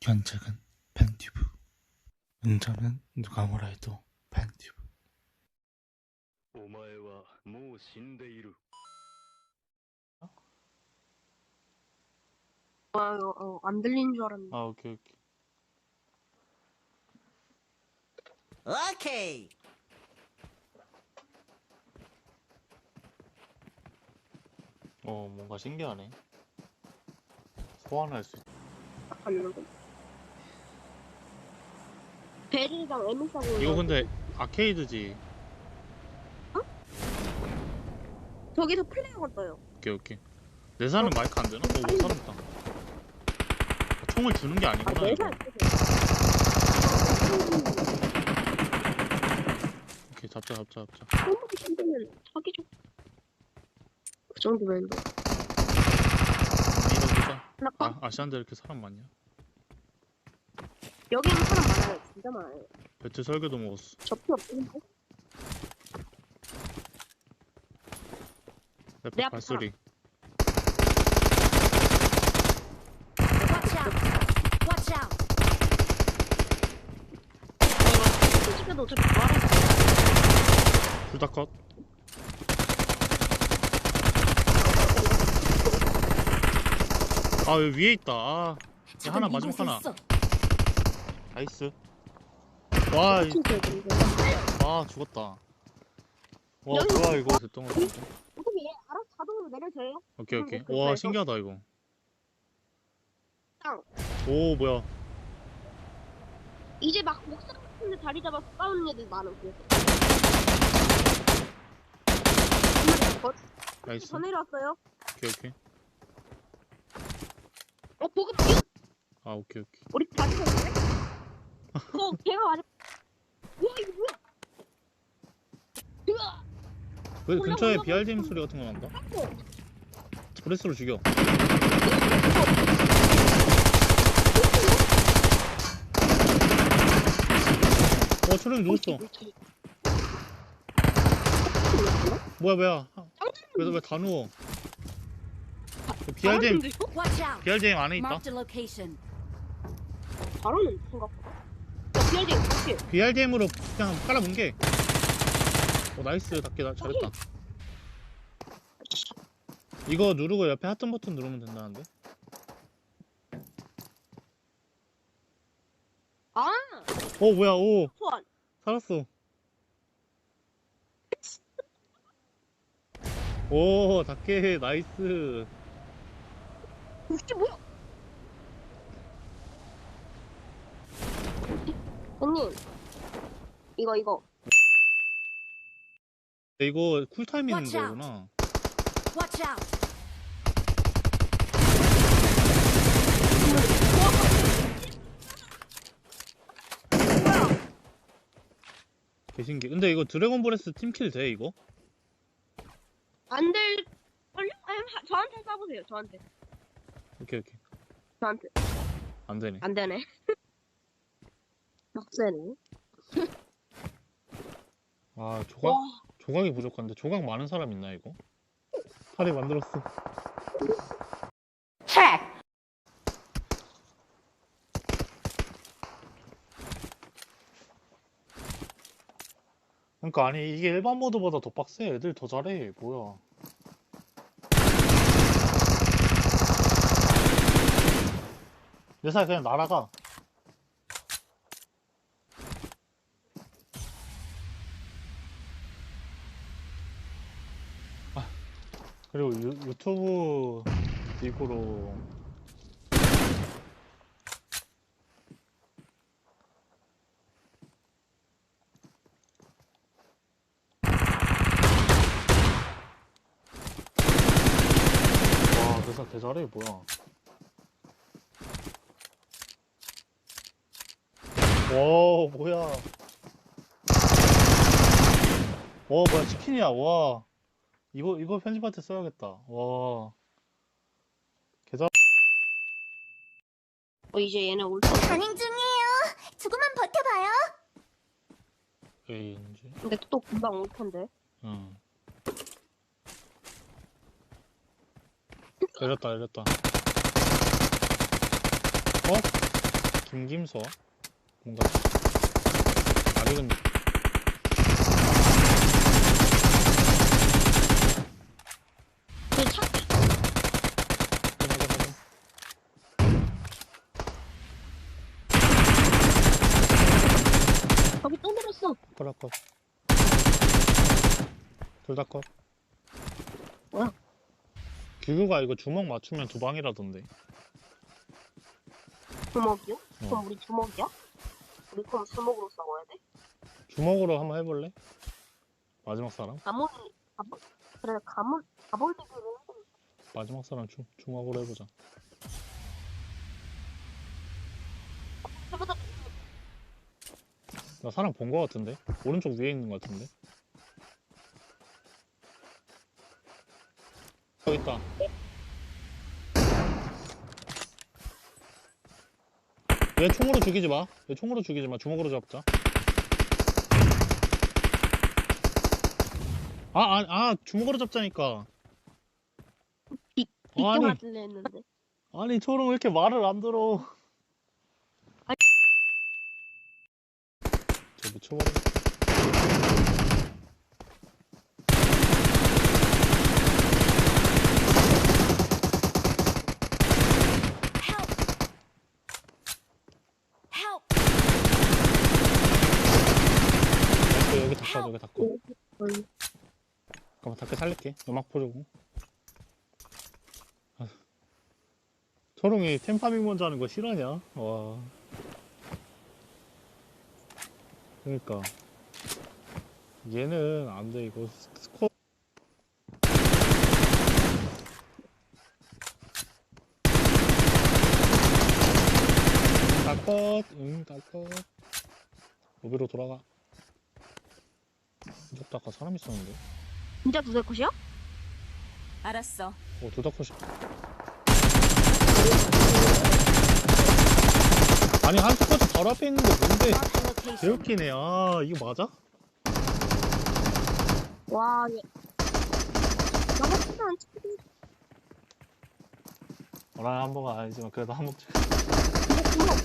견적은 팬튜브. 은자는 누가 뭐라 해도 팬튜브. 오마에와 아, 어, 어, 안 들린 줄 알았는데. 아, 오케이, 오케이. 오케이. 어, 뭔가 신기하네. 소환할 수 있... 아, 걸리는 건. 베리랑 에미사고. 이거 근데 아케이드지 저기서 플레이어가 떠요. 오케이 오케이 내 사는 마이크 안 되나? 어 못 살았다 총을 주는 게 아, 아니구나 네 이거 살. 오케이 잡자 잡자 잡자. 그 정도면 뭐. 밀어보자 아 아, 아시안데 이렇게 사람 많냐 여기는 사람 많아요. 진짜 많아요. 배트 설계도 먹었어 접근 없는데? 내내 앞에 발소리 Watch out! Watch out! 솔직히도 어차피 말해. 둘다 컷 아, 여기 위에 있다. 아, 야, 하나 마지막 이곳에 하나. 있어. 나이스. 와, 이- 진짜. 와, 죽었다. 와, 여기 좋아, 이거 됐던 것 같은데. 어떻게 얘 알아서 자동으로 내려져요? 오케이, 오케이. 그, 와, 그래서- 신기하다, 이거. 땅. 오, 뭐야. 이제 막 목상 같은데 자리 잡아서 싸우는 애들 거. 어, 나이스. 더 내려왔어요. 오케이, 오케이. 어, 보급 뛰어. 아, 오케이, 오케이. 우리 다시 했네? 어, 걔가 맞아. 우와, 이거 뭐야? 으아! 왜 올라가, 근처에 올라가. BRDM 소리 같은 거 난다? 어, 브레스로 죽여. 어, 초령 누웠어. 뭐야, 뭐야. 그래서 왜다 누워? BRDM! BRDM 안에 있다. Marked a location. 바로는 생각보다. 야, 비알디 어떻게? BRDM으로 그냥 깔아본 게. 어, 나이스. 닭게 나 잘했다. 이거 누르고 옆에 하트 버튼 누르면 된다는데? 아, 어, 뭐야, 오. 소환. 살았어. 오, 닭게 나이스. 이게 뭐야? 형님, 이거 이거. 이거 쿨타임 있는 Watch out. 거구나. Watch out! 개신기. 근데 이거 드래곤 브레스 팀킬 돼, 이거? 안 될, 걸려? 아니, 하- 저한테 쏴보세요, 저한테. 오케이, 오케이. 저한테. 안 되네. 안 되네. 막세네. 아, 조각, 와, 조각이 부족한데. 조각 많은 사람 있나, 이거? 팔이 만들었어. 그러니까 아니 이게 일반 모드보다 더 빡세 애들 더 잘해 뭐야 내살 그냥 날아가 그리고 유, 유튜브 이거로. 와 대사 대잘해 뭐야? 와 뭐야? 와 뭐야 치킨이야 와 이거 이거 편집할 때 써야겠다. 와. 계좌. 어 이제 얘네 올. 단행 중이에요. 조금만 버텨봐요. 왜인지. 근데 또 금방 올 텐데. 응. 열렸다 열렸다. 어? 김김서? 뭔가. 아직은. 컷컷 둘 다 컷 뭐야? 규규가 이거 주먹 맞추면 두 방이라던데 주먹이요? 그럼 우리 주먹이야? 우리 그럼 주먹으로 싸워야 돼? 주먹으로 한번 해볼래? 마지막 사람? 가몰이, 가몰, 그래, 가몰, 가몰리기를 해보자. 마지막 사람 주, 주먹으로 해보자 해보자. 나 사람 본 거 같은데? 오른쪽 위에 있는 거 같은데? 여기 있다 얘 총으로 죽이지 마. 얘 총으로 죽이지 마. 주먹으로 잡자. 아, 아, 아, 주먹으로 잡자니까. 비, 아니. 했는데. 아니, 저런 왜 이렇게 말을 안 들어. 아니. Help! Help! 여기, 닦아, 여기 닦아. 음. 잠깐만, 닦게 살릴게. 음악 보려고. 아. 초롱이 템파밍 먼저 하는 거 싫어하냐? 와. 그니까. 얘는 안 돼, 이거. 스코 다컷, 응, 다컷. 로비로 돌아가. 이쪽 아까 사람 있었는데. 진짜 두세 컷이야? 알았어. 오, 둘다 컷이. 아니, 한 스쿼트 바로 앞에 있는데 뭔데? 개웃기네. 아, 이거 맞아? 와, 얘. 나 같지도 않지. 어라, 한번가 아니지만, 그래도 한번 찍 이거 주먹.